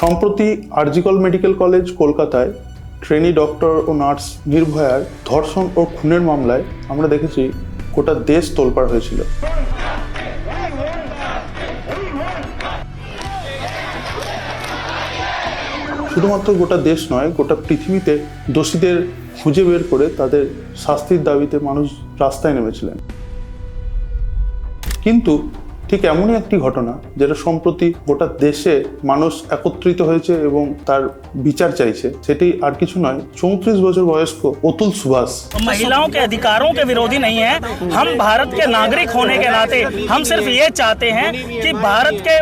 সম্প্রতি RG Kar medical college কলকাতায় trainee doctor ও নার্স নির্ভয়ার ধর্ষণ ও খুনের মামলায় আমরা দেখেছি গোটা দেশ তোলপাড় হয়েছিল। শুধুমাত্র গোটা দেশ নয়, গোটা পৃথিবীতে দোষীদের খুঁজে বের করে তাদের শাস্তির দাবিতে মানুষ রাস্তায় নেমেছিলেন। কিন্তু ঠিক এমনই একটি ঘটনা যেটা সম্প্রতি গোটা দেশে মানুষ একত্রিত হয়েছে এবং তার বিচার চাইছে সেটি আর কিছু নয় চৌত্রিশ বছর বয়স্ক অতুল সুভাষ महिलाओं के अधिकारों के विरोधी नहीं है हम भारत के नागरिक होने के नाते हम सिर्फ ये चाहते हैं कि भारत के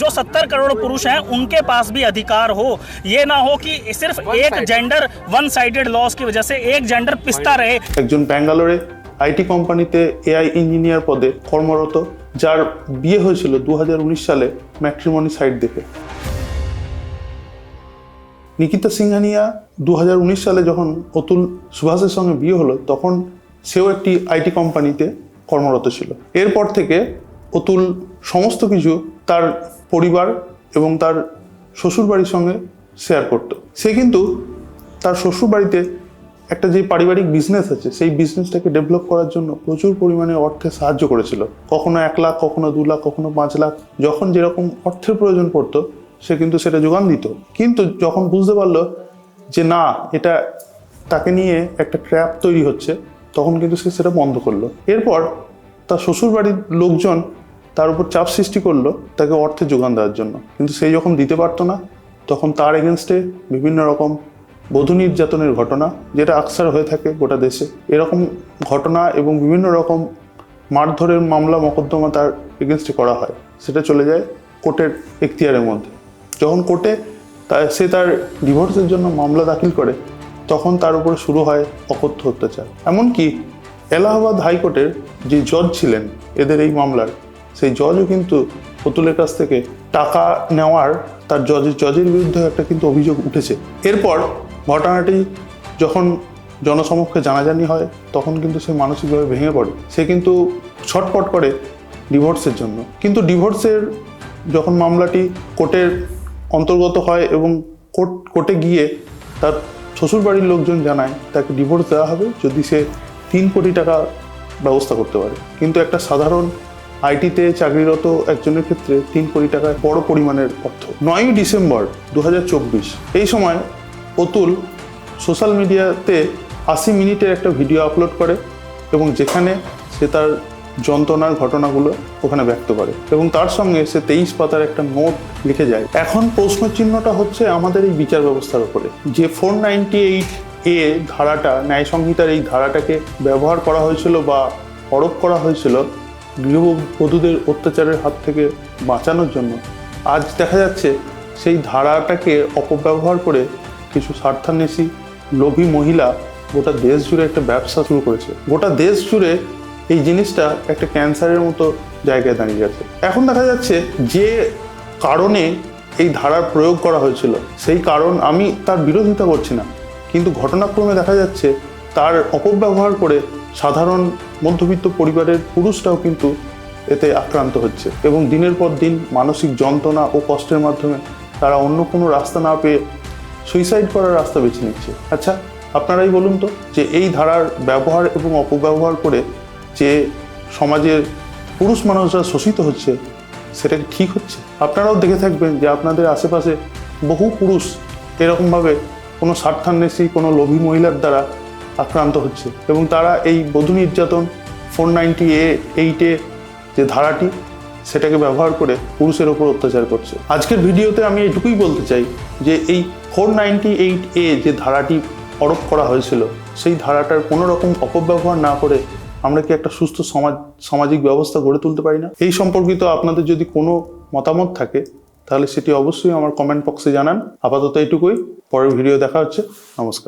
जो सत्तर करोड़ पुरुष हैं उनके पास भी अधिकार हो ये ना हो कि सिर्फ एक जेंडर वन साइडेड लॉस की वजह से एक जेंडर पिसता रहे একজন ব্যাঙ্গালোরে আইটি কোম্পানিতে এআই ইঞ্জিনিয়ার পদে কর্মরত যার বিয়ে হয়েছিল দু হাজার উনিশ সালে ম্যাট্রিমনি সাইট দেখে। নিকিতা সিংহানিয়া দু হাজার উনিশ সালে যখন অতুল সুভাষের সঙ্গে বিয়ে হলো, তখন সেও একটি আইটি কোম্পানিতে কর্মরত ছিল। এরপর থেকে অতুল সমস্ত কিছু তার পরিবার এবং তার শ্বশুরবাড়ির সঙ্গে শেয়ার করত। সে কিন্তু তার শ্বশুরবাড়িতে একটা যে পারিবারিক বিজনেস আছে, সেই বিজনেসটাকে ডেভেলপ করার জন্য প্রচুর পরিমাণে অর্থে সাহায্য করেছিল। কখনো এক লাখ, কখনো দু লাখ, কখনো পাঁচ লাখ, যখন যেরকম অর্থের প্রয়োজন পড়তো, সে কিন্তু সেটা যোগান দিত। কিন্তু যখন বুঝতে পারল যে না, এটা তাকে নিয়ে একটা ট্র্যাপ তৈরি হচ্ছে, তখন কিন্তু সে সেটা বন্ধ করল। এরপর তার শ্বশুরবাড়ির লোকজন তার উপর চাপ সৃষ্টি করল তাকে অর্থের যোগান দেওয়ার জন্য। কিন্তু সেই যখন দিতে পারতো না, তখন তার এগেনস্টে বিভিন্ন রকম বধূ নির্যাতনের ঘটনা যেটা আকসার হয়ে থাকে গোটা দেশে। এরকম ঘটনা এবং বিভিন্ন রকম মারধরের মামলা মকদ্দমা তার এগেনস্টে করা হয়। সেটা চলে যায় কোর্টের এখতিয়ারের মধ্যে। যখন কোর্টে তা- সে তার ডিভোর্সের জন্য মামলা দাখিল করে, তখন তার উপরে শুরু হয় অকথ্য অত্যাচার। এমনকি এলাহাবাদ হাইকোর্টের যে জজ ছিলেন, এদের এই মামলার, সেই জজও কিন্তু অতুলের কাছ থেকে টাকা নেওয়ার তার জজের জজের বিরুদ্ধে একটা কিন্তু অভিযোগ উঠেছে। এরপর ঘটনাটি যখন জনসমক্ষে জানাজানি হয়, তখন কিন্তু সে মানসিকভাবে ভেঙে পড়ে। সে কিন্তু ছটপট করে ডিভোর্সের জন্য। কিন্তু ডিভোর্সের যখন মামলাটি কোর্টের অন্তর্গত হয় এবং কোর্ট, কোর্টে গিয়ে তার শ্বশুরবাড়ির লোকজন জানায়, তাকে ডিভোর্স দেওয়া হবে যদি সে তিন কোটি টাকা ব্যবস্থা করতে পারে। কিন্তু একটা সাধারণ আইটিতে চাকরিরত একজনের ক্ষেত্রে তিন কোটি টাকা বড় পরিমাণের অর্থ। নয়ই ডিসেম্বর দু হাজার চব্বিশ, এই সময় অতুল সোশ্যাল মিডিয়াতে আশি মিনিটের একটা ভিডিও আপলোড করে এবং যেখানে সে তার যন্ত্রণার ঘটনাগুলো ওখানে ব্যক্ত করে এবং তার সঙ্গে সে তেইশ পাতার একটা নোট লিখে যায়। এখন প্রশ্ন চিহ্নটা হচ্ছে আমাদের এই বিচার ব্যবস্থার উপরে। যে ফোর নাইনটি এইট এ ধারাটা ন্যায় সংহিতার এই ধারাটাকে ব্যবহার করা হয়েছিল বা আরোপ করা হয়েছিল গৃহবধূদের অত্যাচারের হাত থেকে বাঁচানোর জন্য আজ দেখা যাচ্ছে সেই ধারাটাকে অপব্যবহার করে কিছু স্বার্থান্বেষী লোভী মহিলা গোটা দেশ জুড়ে একটা ব্যবসা শুরু করেছে। গোটা দেশ জুড়ে এই জিনিসটা একটা ক্যান্সারের মতো জায়গায় দাঁড়িয়ে গেছে। এখন দেখা যাচ্ছে যে কারণে এই ধারার প্রয়োগ করা হয়েছিল, সেই কারণ আমি তার বিরোধিতা করছি না। কিন্তু ঘটনাক্রমে দেখা যাচ্ছে তার অপব্যবহার করে সাধারণ মধ্যবিত্ত পরিবারের পুরুষরাও কিন্তু এতে আক্রান্ত হচ্ছে এবং দিনের পর দিন মানসিক যন্ত্রণা ও কষ্টের মাধ্যমে তারা অন্য কোনো রাস্তা না পেয়ে সুইসাইড করার রাস্তা বেছে নিচ্ছে। আচ্ছা আপনারাই বলুন তো যে এই ধারার ব্যবহার এবং অপব্যবহার করে যে সমাজের পুরুষ মানুষরা শোষিত হচ্ছে, সেটা ঠিক হচ্ছে? আপনারাও দেখে থাকবেন যে আপনাদের আশেপাশে বহু পুরুষ এরকমভাবে কোনো স্বার্থান্বেষী, কোনো লোভী মহিলার দ্বারা আক্রান্ত হচ্ছে এবং তারা এই বধূ নির্যাতন ফোর নাইনটি এ এইটে যে ধারাটি, সেটাকে ব্যবহার করে পুরুষের ওপর অত্যাচার করছে। আজকের ভিডিওতে আমি এটুকুই বলতে চাই যে এই ফোর নাইনটি এইট এ যে ধারাটি আরোপ করা হয়েছিল, সেই ধারাটার কোনো রকম অপব্যবহার না করে আমরা কি একটা সুস্থ সমাজ, সামাজিক ব্যবস্থা গড়ে তুলতে পারি না? এই সম্পর্কিত আপনাদের যদি কোনো মতামত থাকে, তাহলে সেটি অবশ্যই আমার কমেন্ট বক্সে জানান। আপাতত এইটুকুই পরের ভিডিও দেখা হচ্ছে। নমস্কার।